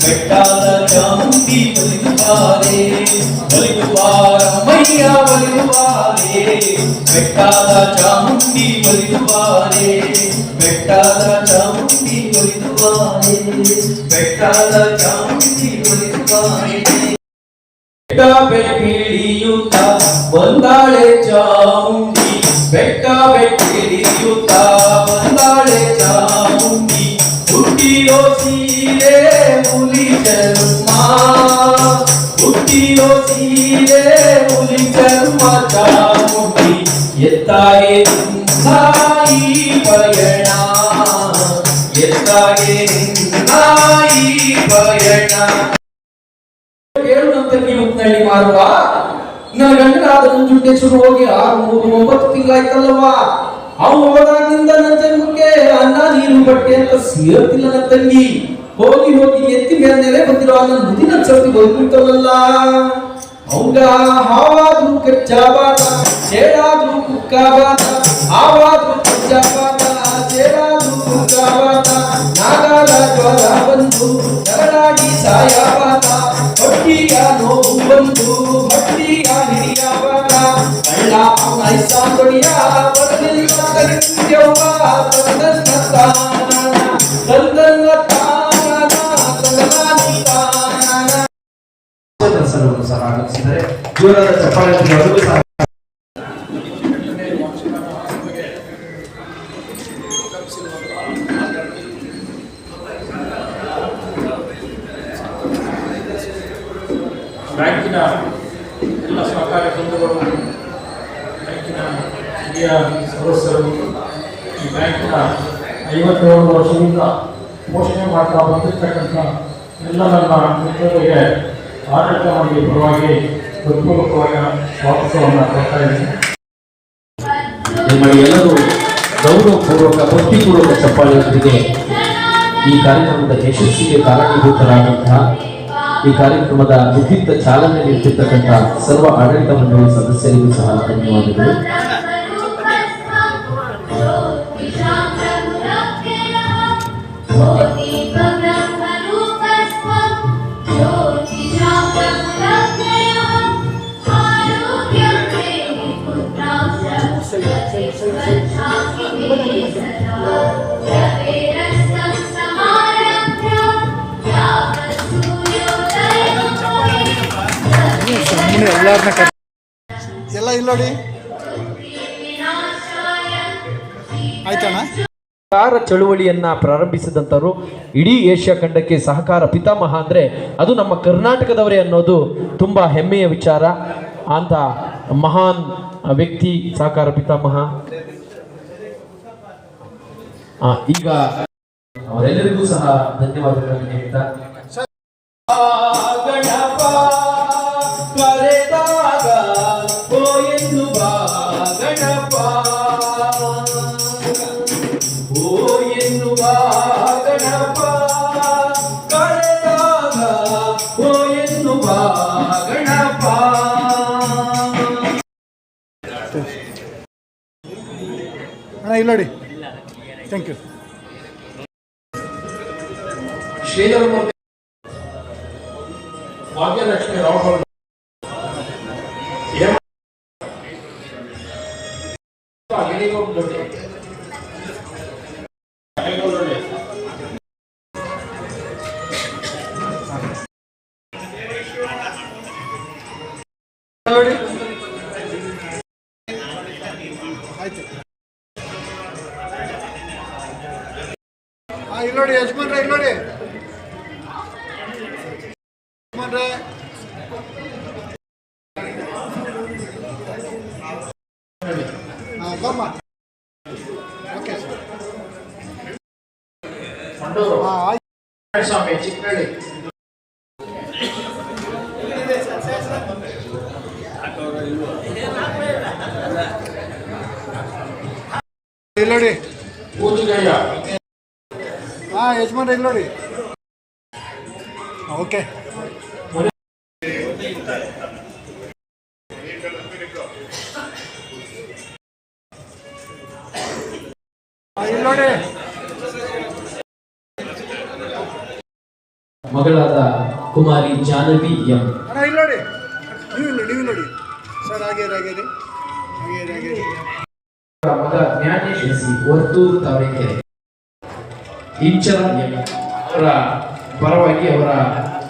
ಬೆಟ್ಟಾದ ಚಾಮುಂಡಿ ಒಲಿದುವಾರೆ ಒಲಿದುವ ಅಮ್ಮಯ್ಯ ಒಲಿದುವಾರೆ ಬೆಟ್ಟಾದ ಚಾಮುಂಡಿ ಒಲಿದುವಾರೆ ಬೆಟ್ಟಾದ ಚಾಮುಂಡಿ ಒಲಿದುವಾರೆ ಬೆಟ್ಟಾದ ಚಾಮುಂಡಿ ಒಲಿದುವಾರೆ ಬೆಟ್ಟ ಬೆಟ್ಟಿಳಿಯುತ್ತ ಬಂದಾಳೆ ಚರ್ಮ ಹುಟ್ಟಿರೋ ಸೀರೆ ಹುಲಿ ಚರ್ಮ ಚಾಮುಂಡಿ ಎತ್ತಾಗೆ ನಿನ್ನಾಯಿ ಪಯಣ ಎತ್ತಾಗೆ ನಿನ್ನಾಯಿ ಪಯಣ ಕೇಳುವಂತೆ ನೀವು ಉತ್ನಳ್ಳಿ ಮಾರುವ ನನ್ನ ಗಂಡನಾದ ಮುಂಚುಂಟೆ ಶುರು ಹೋಗಿ ಆರು ಮೂರು ಒಂಬತ್ತು ತಿಂಗಳಾಯ್ತಲ್ಲವಾ ಅವನು ಹೋದಾಗಿಂದ ನನ್ನ ಜನ್ಮಕ್ಕೆ ಅನ್ನ ನೀರು ಬಟ್ಟೆ ಅಂತ ಸೇರ್ತಿಲ್ಲ ನನ್ನ ತಂಗಿ ಹೋಗಿ ಹೋಗಿ ಎತ್ತಿ ಮೇಲೆ ಬಂದಿರೋ ನನ್ನ ಮುದಿನ ಚೌತಿ ಬಂದ್ಬಿಟ್ಟವಲ್ಲ ಅವಂಗ ಹಾವಾದ್ರೂ ಕಚ್ಚಾಬಾಟ ಚೇಡಾದ್ರೂ ಕುಕ್ಕಾಬಾಟ ಹಾವಾದ್ರೂ ಕಚ್ಚಾಬಾಟ ಚೇಡಾದ್ರೂ ಕುಕ್ಕಾಬಾಟ ನಾಗಾಲ ಜ್ವರ ಬಂದು ನರಳಾಡಿ ಸಾಯಬಾಟ ಹೊಟ್ಟಿಯ ನೋವು ಬಂದು ಬ್ಯಾಂಕಿನ ಎಲ್ಲ ಸಹಕಾರಿ ಬಂಧುಗಳು ಬ್ಯಾಂಕಿನ ಹಿರಿಯ ಸದಸ್ಯರು ಈ ಬ್ಯಾಂಕಿನ ಐವತ್ತೇಳು ವರ್ಷದಿಂದ ಪೋಷಣೆ ಮಾಡ್ತಾ ಬಂದಿರ್ತಕ್ಕಂಥ ಎಲ್ಲ ನನ್ನ ಮಿತ್ರರಿಗೆ ಆಡಳಿತ ಮಂಡಳಿ ಪರವಾಗಿ ಹೃತ್ಪೂರ್ವಕವಾದ ಎಲ್ಲರೂ ಗೌರವಪೂರ್ವಕ, ಭಕ್ತಿಪೂರ್ವಕ ಚಪ್ಪಾಳೆಯೊಂದಿಗೆ ಈ ಕಾರ್ಯಕ್ರಮದ ಯಶಸ್ಸಿಗೆ ಕಾರಣೀಭೂತರಾದಂತಹ ಈ ಕಾರ್ಯಕ್ರಮದ ವಿದ್ಯುಕ್ತ ಚಾಲನೆ ನೀಡುತ್ತಿರ್ತಕ್ಕಂಥ ಸರ್ವ ಆಡಳಿತ ಮಂಡಳಿ ಸದಸ್ಯರಿಗೂ ಸಹ ಧನ್ಯವಾದಗಳು. ಸುಮ್ಮನೆ ಎಲ್ಲರನ್ನ ಎಲ್ಲ ಇಲ್ಲ ನೋಡಿ. ಆಯ್ತಣ್ಣ. ಸಹಕಾರ ಚಳುವಳಿಯನ್ನ ಪ್ರಾರಂಭಿಸಿದಂಥವ್ರು ಇಡೀ ಏಷ್ಯಾ ಖಂಡಕ್ಕೆ ಸಹಕಾರ ಪಿತಾಮಹ ಅಂದ್ರೆ ಅದು ನಮ್ಮ ಕರ್ನಾಟಕದವರೇ ಅನ್ನೋದು ತುಂಬಾ ಹೆಮ್ಮೆಯ ವಿಚಾರ. ಅಂತ ಮಹಾನ್ ವ್ಯಕ್ತಿ ಸಹಕಾರ ಪಿತಾಮಹ. ಆ, ಈಗ ಅವರೆಲ್ಲರಿಗೂ ಸಹ ಧನ್ಯವಾದಗಳನ್ನು ಹೇಳ್ತಾ ಇಲ್ಲ ಥ್ಯಾಂಕ್ ಯು ಭಾಗ್ಯಲಕ್ಷ್ಮಿ ರಾವ್ ಹೇಮ ಇಲ್ಲಿ ನೋಡಿ ಯಜಮಾನ್ರೆ ಇಲ್ಲಿ ನೋಡಿ. ಯಜಮಾನ್ರೆ. ಹಾಂ ಬಮ್ಮ ಓಕೆ ಸ್ವಾಮಿ ಚಿಕ್ಕಳ್ಳಿ ಇಲ್ಲಿ ಹಾಂ ಯಜಮಾನ್ ಇಲ್ಲ ನೋಡಿ ಓಕೆ. ಇಲ್ಲಿ ನೋಡಿ ಮಗಳಾದ ಕುಮಾರಿ ಜಾನವಿ ಎಂ. ಅಣ್ಣ ಇಲ್ಲಿ ನೋಡಿ ನೀವು ಇಲ್ಲಿ ನೀವು ನೋಡಿ ಸರ್ ಹಾಗೆ ಹಾಗೆ ರೀ ಹಾಗೆ ಹಾಗೆ ಅವರ ಮಗ ಜ್ಞಾನೇಶ್ ವರ್ತೂರು ತಾವರೆಕೆರೆ ಇಂಚರ ಅವರ ಪರವಾಗಿ ಅವರ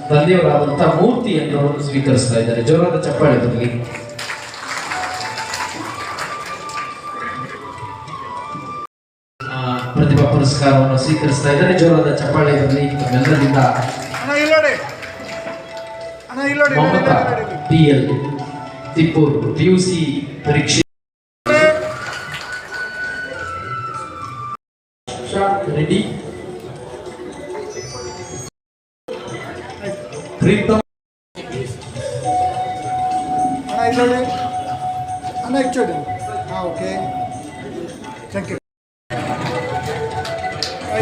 ತಂದೆಯವರಾದಂತಹ ಮೂರ್ತಿಯನ್ನು ಸ್ವೀಕರಿಸ್ತಾ ಇದ್ದಾರೆ. ಜೋರಾದ ಚಪ್ಪಾಳೆ ಬರಲಿ ಆ, ಪ್ರತಿಭಾ ಪುರಸ್ಕಾರವನ್ನು ಸ್ವೀಕರಿಸ್ತಾ ಇದ್ದಾರೆ. ಜೋರಾದ ಚಪ್ಪಾಳೆ ಬರಲಿ ತಮ್ಮೆಲ್ಲರಿಂದ Mamata P L Tippur P U C ಪರೀಕ್ಷೆ. ಇಲ್ಲಿ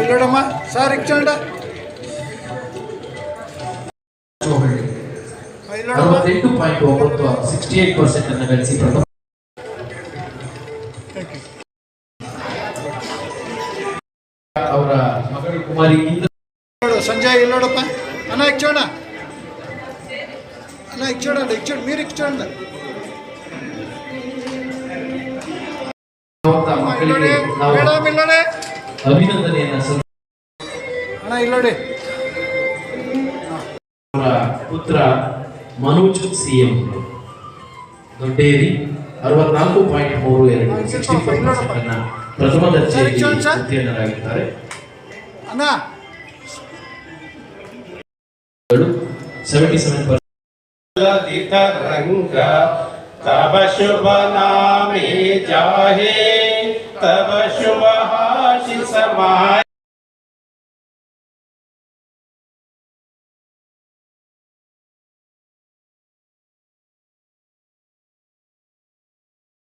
ನೋಡಮ್ಮ ಸರ್ ಇಚ್ಚೋಂಡ ಚೌಹಳ್ಳಿ ಇಲ್ಲಿ ನೋಡಮ್ಮ ಅರವತ್ತೆಂಟು ಪಾಯಿಂಟ್ ಒಂಬತ್ತು ಸಿಕ್ಸ್ಟಿ ಏಟ್ ಪರ್ಸೆಂಟ್ ಅನ್ನು ಗಳಿಸಿ ಪ್ರಥಮ ಥ್ಯಾಂಕ್ ಯು ಅವರ ಮಗಳು ಕುಮಾರಿ ಇಂದ್ರ ನೋಡು ಸಂಜಯ್ ಇಲ್ಲಿ ನೋಡಪ್ಪ ಅಣ್ಣ ಮಕ್ಕಳಿಗೆ ನೋಡಿ ನಾವು ಮೇಡಮ್ ಇಲ್ಲಿ ನೋಡಿ ಅಭಿನಂದನೆಯನ್ನ ಸಲ್ಲಿಸುತ್ತೇವೆ. ಅಣ್ಣ ಇಲ್ಲಿ ನೋಡಿ ಅವರ ಪುತ್ರ ಮನೋಜ್ ಸಿಎಂ. ದೊಡ್ಡೇರಿ ಅರವತ್ನಾಲ್ಕು ಪಾಯಿಂಟ್ ಮೂರು ಎರಡು ಸಿಕ್ಸ್ಟಿ ಪರ್ಸೆಂಟ್ ಅನ್ನ ಪ್ರಥಮ ದರ್ಜೆಯಲ್ಲಿ ಉತ್ತೀರ್ಣರಾಗಿದ್ದಾರೆ. ಅಣ್ಣ. ಸೆವೆಂಟಿ ಸೆವೆನ್ ಪರ್ಸೆಂಟ್ ललित रंग तब शुभ नामे जाहे तब शुभ हाशि समाय